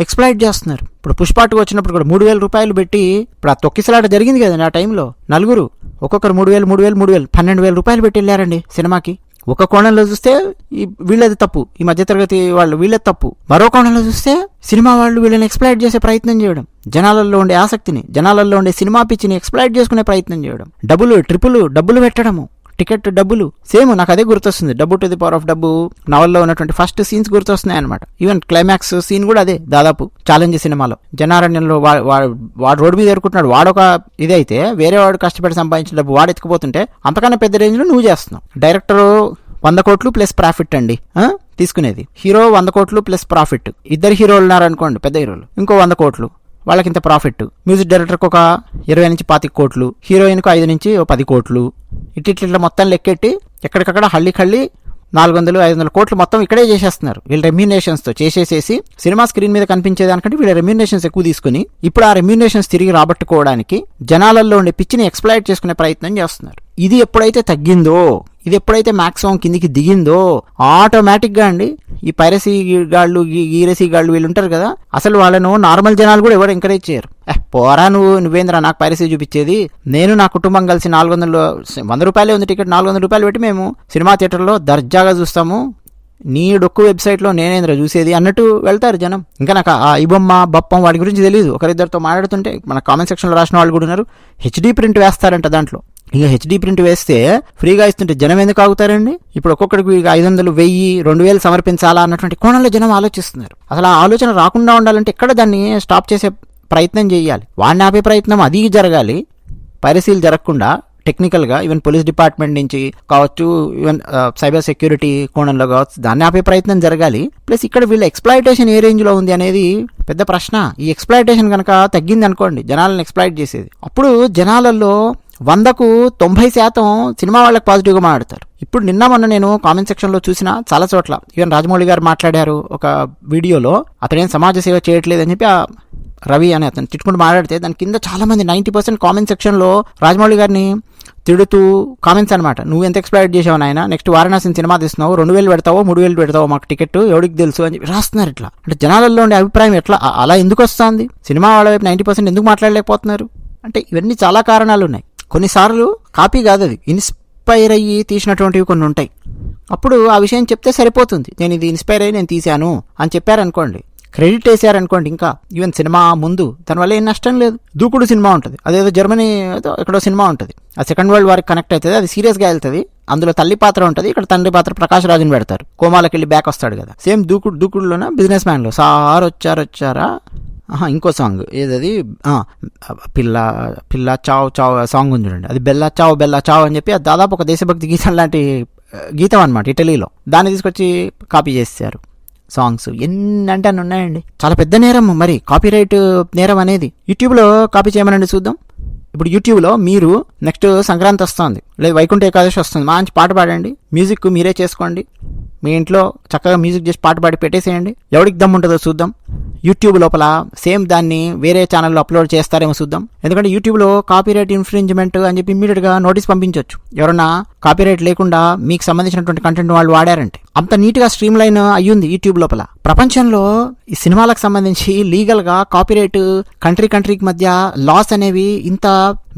ఎక్స్ప్లాయిట్ చేస్తున్నారు. ఇప్పుడు పుష్పాటుకు వచ్చినప్పుడు కూడా మూడు వేల రూపాయలు పెట్టి ఇప్పుడు ఆ తొక్కిసలాట జరిగింది కదండి ఆ టైంలో. నలుగురు ఒక్కొక్కరు మూడు వేలు మూడు వేలు మూడు వేలు పన్నెండు వేల రూపాయలు పెట్టి వెళ్ళారండి సినిమాకి. ఒక కోణంలో చూస్తే ఈ వీళ్ళది తప్పు ఈ మధ్యతరగతి వాళ్ళు వీళ్ళది తప్పు. మరో కోణంలో చూస్తే సినిమా వాళ్ళు వీళ్ళని ఎక్స్ప్లైట్ చేసే ప్రయత్నం చేయడం జనాలలో ఉండే ఆసక్తిని జనాలలో ఉండే సినిమా పిచ్చిని ఎక్స్ప్లైట్ చేసుకునే ప్రయత్నం చేయడం డబ్బులు ట్రిపుల్ డబ్బులు పెట్టడము. టికెట్ డబ్బులు సేమ్ నాకు అదే గుర్తొస్తుంది. డబ్బు టు ది పవర్ ఆఫ్ డబ్బు నవల్లో ఉన్నటువంటి ఫస్ట్ సీన్స్ గుర్తొస్తున్నాయి అనమాట ఈవెన్ క్లైమాక్స్ సీన్ కూడా అదే దాదాపు ఛాలెంజ్ సినిమాలో. జనారణ్యంలో వాడు రోడ్డు మీద ఎరుకుంటున్నాడు వాడొక ఇది అయితే వేరే వాడు కష్టపడి సంపాదించిన డబ్బు వాడు ఎత్తుకుపోతుంటే అంతకన్నా పెద్ద రేంజ్లో నువ్వు చేస్తున్నావు. డైరెక్టర్ వంద కోట్లు ప్లస్ ప్రాఫిట్ అండి. తీసుకునేది. హీరో వంద కోట్లు ప్లస్ ప్రాఫిట్ ఇద్దరు హీరోలు ఉన్నారనుకోండి పెద్ద హీరోలు ఇంకో వంద కోట్లు. వాళ్ళకి ఇంత ప్రాఫిట్. మ్యూజిక్ డైరెక్టర్కి ఒక ఇరవై నుంచి పాతిక కోట్లు హీరోయిన్కు ఐదు నుంచి పది కోట్లు. ఇట్ల ఇట్లా మొత్తం లెక్కెట్టి ఎక్కడికక్కడ హళ్ళి కళ్ళి నాలుగు వందలు ఐదు వందల కోట్లు మొత్తం ఇక్కడే చేసేస్తున్నారు. వీళ్ళ రెమ్యూనేషన్స్తో చేసేసేసి సినిమా స్క్రీన్ మీద కనిపించేదానికంటే వీళ్ళ రెమ్యూనేషన్స్ ఎక్కువ తీసుకుని ఇప్పుడు ఆ రెమ్యూనేషన్స్ తిరిగి రాబట్టుకోవడానికి జనాలలో ఉండే పిచ్చిని ఎక్స్ప్లైట్ చేసుకునే ప్రయత్నం చేస్తున్నారు. ఇది ఎప్పుడైతే తగ్గిందో ఇది ఎప్పుడైతే మాక్సిమం కిందికి దిగిందో ఆటోమేటిక్గా అండి ఈ పైరసీ గాళ్ళు ఈరసీ గీరసీ గాళ్ళు వీళ్ళు ఉంటారు కదా అసలు వాళ్ళను నార్మల్ జనాలు కూడా ఎవరు ఎంకరేజ్ చేయరు. పోరా నువ్వు నువ్వేంద్రా నాకు పైరసీ చూపించేది? నేను నా కుటుంబం కలిసి నాలుగు వందలు వంద రూపాయలే ఉంది టికెట్ నాలుగు వందల రూపాయలు పెట్టి మేము సినిమా థియేటర్లో దర్జాగా చూస్తాము. నీ డొక్కు వెబ్సైట్లో నేనేంద్ర చూసేది అన్నట్టు వెళ్తారు జనం. ఇంకా నాకు ఆ ఇబొమ్మ బప్పం వాడి గురించి తెలియదు ఒకరిద్దరితో మాట్లాడుతుంటే మన కామెంట్ సెక్షన్లో రాసిన వాళ్ళు కూడా ఉన్నారు. హెచ్డీ ప్రింట్ వేస్తారంట దాంట్లో. ఇక హెచ్డీ ప్రింట్ వేస్తే ఫ్రీగా ఇస్తుంటే జనం ఎందుకు ఆగుతారండి? ఇప్పుడు ఒక్కొక్కడికి ఇక ఐదు వందలు వెయ్యి రెండు వేలు సమర్పించాలా అన్నటువంటి కోణంలో జనం ఆలోచిస్తున్నారు. అసలు ఆ ఆలోచన రాకుండా ఉండాలంటే ఎక్కడ దాన్ని స్టాప్ చేసే ప్రయత్నం చేయాలి? వాడిని ఆపే ప్రయత్నం అది జరగాలి. పైరసీలు జరగకుండా టెక్నికల్గా ఈవెన్ పోలీస్ డిపార్ట్మెంట్ నుంచి కావచ్చు ఈవెన్ సైబర్ సెక్యూరిటీ కోణంలో కావచ్చు దాన్ని ఆపే ప్రయత్నం జరగాలి. ప్లస్ ఇక్కడ వీళ్ళ ఎక్స్ప్లాయిటేషన్ ఏ రేంజ్లో ఉంది అనేది పెద్ద ప్రశ్న. ఈ ఎక్స్ప్లాయిటేషన్ కనుక తగ్గింది అనుకోండి జనాలను ఎక్స్ప్లాయిట్ చేసేది. అప్పుడు జనాలలో వందకు తొంభై శాతం సినిమా వాళ్ళకి పాజిటివ్గా మాట్లాడతారు. ఇప్పుడు నిన్న మొన్న నేను కామెంట్ సెక్షన్లో చూసిన చాలా చోట్ల ఈవెన్ రాజమౌళి గారు మాట్లాడారు ఒక వీడియోలో అతనేం సమాజ సేవ చేయట్లేదని చెప్పి ఆ రవి అని అతను తిట్టుకుంటూ మాట్లాడితే దాని కింద చాలా మంది నైంటీ పర్సెంట్ కామెంట్ సెక్షన్లో రాజమౌళి గారిని తిడుతూ కామెంట్స్ అనమాట నువ్వు ఎంత ఎక్స్ప్లైట్ చేసావు నాయన? నెక్స్ట్ వారణాసి సినిమా తీస్తున్నావు రెండు వేలు పెడతావో మూడు వేలు పెడతావో మాకు టికెట్ ఎవరికి తెలుసు అని చెప్పి రాస్తున్నారు ఇట్లా. అంటే జనాలలో ఉండే అభిప్రాయం ఎట్లా? అలా ఎందుకు వస్తుంది? సినిమా వాళ్ళ వైపు నైంటీ పర్సెంట్ ఎందుకు మాట్లాడలేకపోతున్నారు? అంటే ఇవన్నీ చాలా కారణాలు ఉన్నాయి. కొన్నిసార్లు కాపీ కాదు అది ఇన్స్పైర్ అయ్యి తీసినటువంటివి కొన్ని ఉంటాయి. అప్పుడు ఆ విషయం చెప్తే సరిపోతుంది. నేను ఇది ఇన్స్పైర్ అయ్యి నేను తీశాను అని చెప్పారనుకోండి. క్రెడిట్ వేసారనుకోండి ఇంకా. ఈవెన్ సినిమా ముందు దానివల్ల ఏం నష్టం లేదు. దూకుడు సినిమా ఉంటుంది. అదేదో జర్మనీ ఏదో ఎక్కడో సినిమా ఉంటుంది. ఆ సెకండ్ వరల్డ్ వార్కి కనెక్ట్ అవుతుంది. అది సీరియస్గా వెళ్తుంది. అందులో తల్లి పాత్ర ఉంటుంది. ఇక్కడ తండ్రి పాత్ర ప్రకాష్ రాజుని పెడతారు. కోమాలకి వెళ్ళి బ్యాక్ వస్తాడు కదా. సేమ్ దూకుడు దూకుడులోన? బిజినెస్ మ్యాన్లో. సార్ వచ్చారు వచ్చారా? ఇంకో సాంగ్ ఏదది? పిల్ల పిల్ల చావ్ చావ్ సాంగ్ ఉంది చూడండి. అది బెల్లా చావ్ బెల్లా చావ్ అని చెప్పి అది దాదాపు ఒక దేశభక్తి గీతం లాంటి గీతం అనమాట ఇటలీలో. దాన్ని తీసుకొచ్చి కాపీ చేశారు సాంగ్స్ ఎన్ని అంటే అన్ని ఉన్నాయండి. చాలా పెద్ద నేరం మరి కాపీరైట్ నేరం అనేది. యూట్యూబ్లో కాపీ చేయమనండి చూద్దాం. ఇప్పుడు యూట్యూబ్లో మీరు నెక్స్ట్ సంక్రాంతి వస్తుంది. లేదు వైకుంఠ ఏకాదశి వస్తుంది. మంచి పాట పాడండి. మ్యూజిక్ మీరే చేసుకోండి. మీ ఇంట్లో చక్కగా మ్యూజిక్ చేసి పాట పాడి పెట్టేసేయండి. ఎవరికి దమ్ ఉంటుందో చూద్దాం. యూట్యూబ్ లోపల సేమ్ దాన్ని వేరే ఛానల్లో అప్లోడ్ చేస్తారేమో చూద్దాం. ఎందుకంటే యూట్యూబ్లో కాపీరైట్ ఇన్ఫ్రింజ్మెంట్ అని చెప్పి ఇమీడియట్గా నోటీస్ పంపించవచ్చు ఎవరన్నా కాపీరైట్ లేకుండా మీకు సంబంధించినటువంటి కంటెంట్ వాళ్ళు వాడారంటే అంత నీట్గా స్ట్రీమ్ లైన్ అయ్యింది యూట్యూబ్ లోపల. ప్రపంచంలో ఈ సినిమాలకు సంబంధించి లీగల్గా కాపీరైట్ కంట్రీ కంట్రీకి మధ్య లాస్ అనేవి ఇంత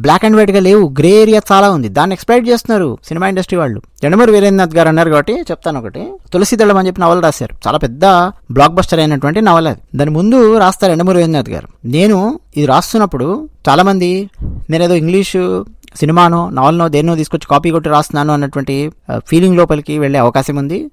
బ్లాక్ అండ్ వైట్గా లేవు. గ్రే ఏరియా చాలా ఉంది. దాన్ని ఎక్స్పెక్ట్ చేస్తున్నారు సినిమా ఇండస్ట్రీ వాళ్ళు. ఎండమూరి వీరేంద్రనాథ్ గారు అన్నారు కాబట్టి చెప్తాను ఒకటి. తులసిదళం అని చెప్పి నవల రాశారు. చాలా పెద్ద బ్లాక్ బస్టర్ అయినటువంటి నవల అది. దాని ముందు రాస్తారు ఎండమూరి వీరేంద్రనాథ్ గారు. నేను ఇది రాస్తున్నప్పుడు చాలామంది నేనేదో ఇంగ్లీషు సినిమానో నవలనో దేన్నో తీసుకొచ్చి కాపీ కొట్టి రాస్తున్నాను అన్నటువంటి ఫీలింగ్ లోపలికి వెళ్ళే అవకాశం ఉంది.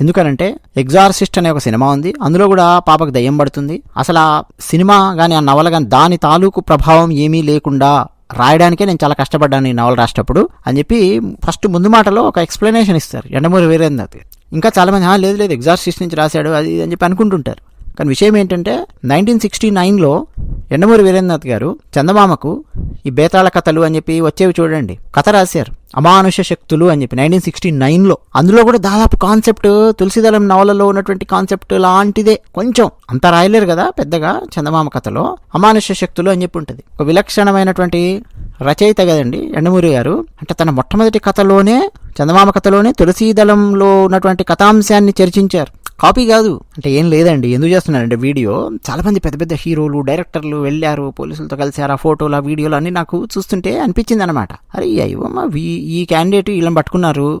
ఎందుకనంటే ఎగ్జార్సిస్ట్ అనే ఒక సినిమా ఉంది. అందులో కూడా పాపకు దయ్యం పడుతుంది. అసలు ఆ సినిమా కానీ ఆ నవల కానీ దాని తాలూకు ప్రభావం ఏమీ లేకుండా రాయడానికే నేను చాలా కష్టపడ్డాను ఈ నవల రాసేటప్పుడు అని చెప్పి ఫస్ట్ ముందు మాటలో ఒక ఎక్స్ప్లెనేషన్ ఇస్తారు. ఎండమూరి వీరేంద్ర. ఇంకా చాలా మంది లేదు లేదు ఎగ్జార్సిస్ట్ నుంచి రాశాడు అది అని చెప్పి అనుకుంటుంటారు. కానీ విషయం ఏంటంటే నైన్టీన్ సిక్స్టీ నైన్లో ఎండమూరి వీరేంద్రనాథ్ గారు చందమామకు ఈ బేతాళ కథలు అని చెప్పి వచ్చేవి చూడండి. కథ రాశారు. అమానుష శక్తులు అని చెప్పి నైన్టీన్ సిక్స్టీ నైన్లో. అందులో కూడా దాదాపు కాన్సెప్ట్ తులసిదళం నవలలో ఉన్నటువంటి కాన్సెప్ట్ లాంటిదే. కొంచెం అంత రాయలేరు కదా పెద్దగా చందమామ కథలో. అమానుష శక్తులు అని చెప్పి ఉంటుంది. ఒక విలక్షణమైనటువంటి రచయిత కదండి ఎండమూరి గారు. అంటే తన మొట్టమొదటి కథలోనే చందమామ కథలోనే తులసీదళంలో ఉన్నటువంటి కథాంశాన్ని చర్చించారు. కాపీ కాదు. అంటే ఏం లేదండి. ఎందుకు చేస్తున్నారంటే వీడియో చాలామంది పెద్ద పెద్ద హీరోలు డైరెక్టర్లు వెళ్ళారు పోలీసులతో కలిసారు ఆ ఫోటోలు ఆ వీడియోలు అన్నీ నాకు చూస్తుంటే అనిపించింది అనమాట అరే అయ్యమ్మ ఈ క్యాండిడేట్ వీళ్ళని పట్టుకున్నారు.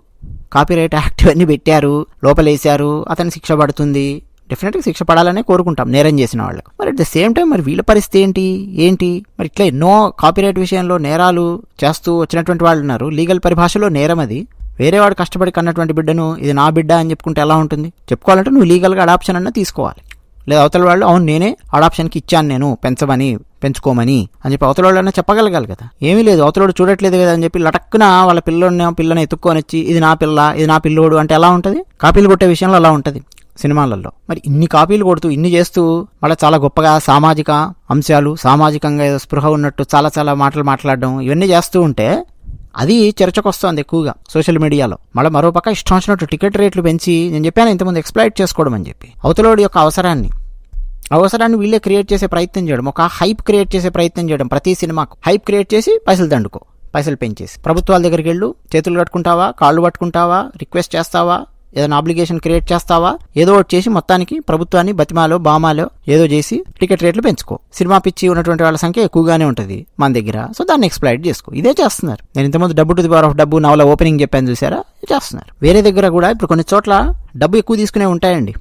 కాపీరైట్ యాక్ట్ అన్నీ పెట్టారు. లోపలేశారు. అతని శిక్ష పడుతుంది. డెఫినెట్గా శిక్ష పడాలనే కోరుకుంటాం నేరం చేసిన వాళ్ళకు. మరి అట్ ద సేమ్ టైం మరి వీళ్ళ పరిస్థితి ఏంటి? ఏంటి? మరి ఇట్లా ఎన్నో కాపీరైట్ విషయంలో నేరాలు చేస్తూ వచ్చినటువంటి వాళ్ళు ఉన్నారు. లీగల్ పరిభాషలో నేరం అది. వేరేవాడు కష్టపడి కన్నటువంటి బిడ్డను ఇది నా బిడ్డ అని చెప్పుకుంటే ఎలా ఉంటుంది? చెప్పుకోవాలంటే నువ్వు లీగల్గా అడాప్షన్ అన్న తీసుకోవాలి. లేదా అవతల వాళ్ళు అవును నేనే అడాప్షన్కి ఇచ్చాను నేను పెంచమని పెంచుకోమని అని చెప్పి అవతల వాళ్ళన్నా చెప్పగలగాలి కదా. ఏమీ లేదు అవతలోడు చూడట్లేదు కదా అని చెప్పి లటక్కున వాళ్ళ పిల్లోడిని పిల్లని ఎత్తుక్కొని వచ్చి ఇది నా పిల్ల ఇది నా పిల్లోడు అంటే ఎలా ఉంటుంది? కాపీలు కొట్టే విషయంలో అలా ఉంటుంది సినిమాలలో మరి ఇన్ని కాపీలు కొడుతూ ఇన్ని చేస్తూ మళ్ళీ చాలా గొప్పగా సామాజిక అంశాలు సామాజికంగా ఏదో స్పృహ ఉన్నట్టు చాలా చాలా మాటలు మాట్లాడడం ఇవన్నీ చేస్తూ ఉంటే అది చర్చకొస్తోంది ఎక్కువగా సోషల్ మీడియాలో. మళ్ళీ మరోపక్క ఇష్టం వచ్చినట్టు టికెట్ రేట్లు పెంచి నేను చెప్పాను ఇంతకుముందు ఎక్స్ప్లైట్ చేసుకోవడం అని చెప్పి. అవతలోడి యొక్క అవసరాన్ని. అవసరాన్ని వీళ్ళే క్రియేట్ చేసే ప్రయత్నం చేయడం. ఒక హైప్ క్రియేట్ చేసే ప్రయత్నం చేయడం. ప్రతి సినిమాకు హైప్ క్రియేట్ చేసి పైసలు దండుకో. పైసలు పెంచేసి. ప్రభుత్వాల దగ్గరికి వెళ్ళు. చేతులు కట్టుకుంటావా? కాళ్ళు పట్టుకుంటావా? రిక్వెస్ట్ చేస్తావా? ఏదైనా అప్లికేషన్ క్రియేట్ చేస్తావా? ఏదో ఒకటి చేసి మొత్తానికి ప్రభుత్వాన్ని బతిమాలో బామాలో ఏదో చేసి టికెట్ రేట్లు పెంచుకో. సినిమా పిచ్చి ఉన్నటువంటి వాళ్ళ సంఖ్య ఎక్కువగానే ఉంటుంది మన దగ్గర. సో దాన్ని ఎక్స్ప్లైట్ చేసుకో. ఇదే చేస్తున్నారు. నేను ఇంతకుముందు డబ్బు టు ది పవర్ ఆఫ్ డబ్బు నవల ఓపెనింగ్ చెప్పాను చూసారా? చేస్తున్నారు. వేరే దగ్గర కూడా ఇప్పుడు కొన్ని చోట్ల డబ్బు ఎక్కువ తీసుకునే ఉంటాయండి.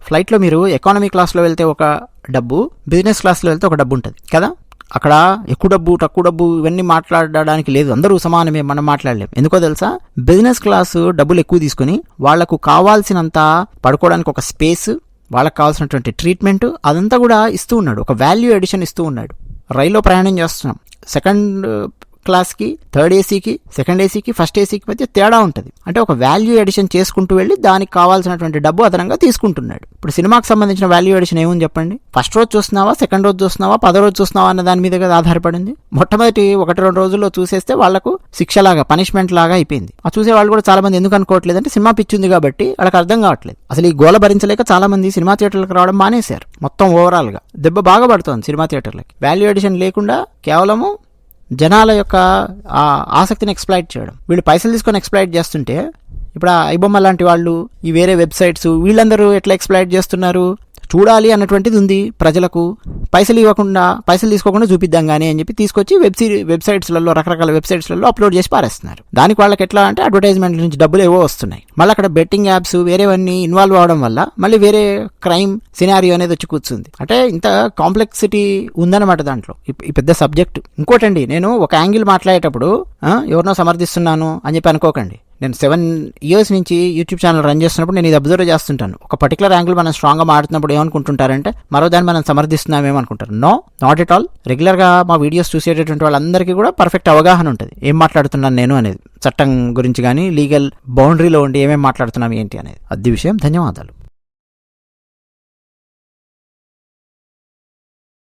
ఫ్లైట్లో మీరు ఎకానమీ క్లాస్లో వెళ్తే ఒక డబ్బు బిజినెస్ క్లాస్లో వెళ్తే ఒక డబ్బు ఉంటుంది. కదా? అక్కడ ఎక్కువ డబ్బు తక్కువ డబ్బు ఇవన్నీ మాట్లాడడానికి లేదు. అందరూ సమానమే మనం మాట్లాడలేం. ఎందుకో తెలుసా? బిజినెస్ క్లాసు డబ్బులు ఎక్కువ తీసుకుని వాళ్ళకు కావాల్సినంత పడుకోవడానికి ఒక స్పేస్ వాళ్ళకి కావాల్సినటువంటి ట్రీట్మెంట్ అదంతా కూడా ఇస్తూ ఉన్నాడు. ఒక వాల్యూ ఎడిషన్ ఇస్తూ ఉన్నాడు. రైల్లో ప్రయాణం చేస్తున్నాం. సెకండ్ క్లాస్కి థర్డ్ ఏసీకి సెకండ్ ఏసీకి ఫస్ట్ ఏసీకి మధ్య తేడా ఉంటుంది. అంటే ఒక వాల్యూ ఎడిషన్ చేసుకుంటూ వెళ్ళి దానికి కావాల్సినటువంటి డబ్బు అదనంగా తీసుకుంటున్నాడు. ఇప్పుడు సినిమాకి సంబంధించిన వాల్యూ ఎడిషన్ ఏముంది చెప్పండి? ఫస్ట్ రోజు చూస్తున్నావా సెకండ్ రోజు చూస్తున్నావా పదో రోజు చూస్తున్నావా అన్న దాని మీద కదా ఆధారపడింది? మొట్టమొదటి ఒకటి రెండు రోజుల్లో చూసేస్తే వాళ్ళకు శిక్షలాగా పనిష్మెంట్ లాగా అయిపోయింది. ఆ చూసే వాళ్ళు కూడా చాలా మంది ఎందుకు అనుకోవట్లేదు అంటే సినిమా పిచ్చింది కాబట్టి వాళ్ళకి అర్థం కావట్లేదు. అసలు ఈ గోల భరించలేక చాలా మంది సినిమా థియేటర్లకు రావడం మానేశారు. మొత్తం ఓవరాల్గా దెబ్బ బాగా పడుతోంది సినిమా థియేటర్లకి. వాల్యూ ఎడిషన్ లేకుండా కేవలము జనాల యొక్క ఆ ఆసక్తిని ఎక్స్ప్లైట్ చేయడం. వీళ్ళు పైసలు తీసుకొని ఎక్స్ప్లైట్ చేస్తుంటే ఇప్పుడు ఐబొమ్మ లాంటి వాళ్ళు ఈ వేరే వెబ్సైట్స్ వీళ్ళందరూ ఎట్లా ఎక్స్ప్లైట్ చేస్తున్నారు? చూడాలి అన్నటువంటిది ఉంది ప్రజలకు. పైసలు ఇవ్వకుండా పైసలు తీసుకోకుండా చూపిద్దాం కానీ అని చెప్పి తీసుకొచ్చి వెబ్ సిరీ వెబ్సైట్స్లలో రకరకాల వెబ్సైట్స్లలో అప్లోడ్ చేసి పారేస్తున్నారు. దానికి వాళ్ళకి ఎట్లా అంటే అడ్వర్టైజ్మెంట్ నుంచి డబ్బులు ఏవో వస్తున్నాయి. మళ్ళీ అక్కడ బెట్టింగ్ యాప్స్ వేరేవన్నీ ఇన్వాల్వ్ అవడం వల్ల మళ్ళీ వేరే క్రైమ్ సినారియో అనేది వచ్చి కూర్చుంది. అంటే ఇంత కాంప్లెక్సిటీ ఉందన్నమాట దాంట్లో. ఈ- పెద్ద సబ్జెక్ట్. ఇంకోటండి నేను ఒక యాంగిల్ మాట్లాడేటప్పుడు ఎవరినో సమర్థిస్తున్నాను అని చెప్పి అనుకోకండి. నేను సెవెన్ ఇయర్స్ నుంచి యూట్యూబ్ ఛానల్ రన్ చేస్తున్నప్పుడు నేను ఇది అబ్జర్వ్ చేస్తుంటాను. ఒక పర్టికులర్ యాంగిల్ మనం స్ట్రాంగ్గా మారుతున్నప్పుడు ఏమనుకుంటుంటారంటే మరో దాన్ని మనం సమర్థిస్తున్నామేమో అనుకుంటారు నో నాట్ ఎట్ ఆల్ రెగ్యులర్గా మా వీడియోస్ చూసేటటువంటి వాళ్ళందరికీ కూడా పర్ఫెక్ట్ అవగాహన ఉంటుంది. ఏం మాట్లాడుతున్నాను నేను అనేది? చట్టం గురించి కానీ లీగల్ బౌండరీలో ఉండి ఏమేమి మాట్లాడుతున్నాం ఏంటి అనేది. అది విషయం. ధన్యవాదాలు.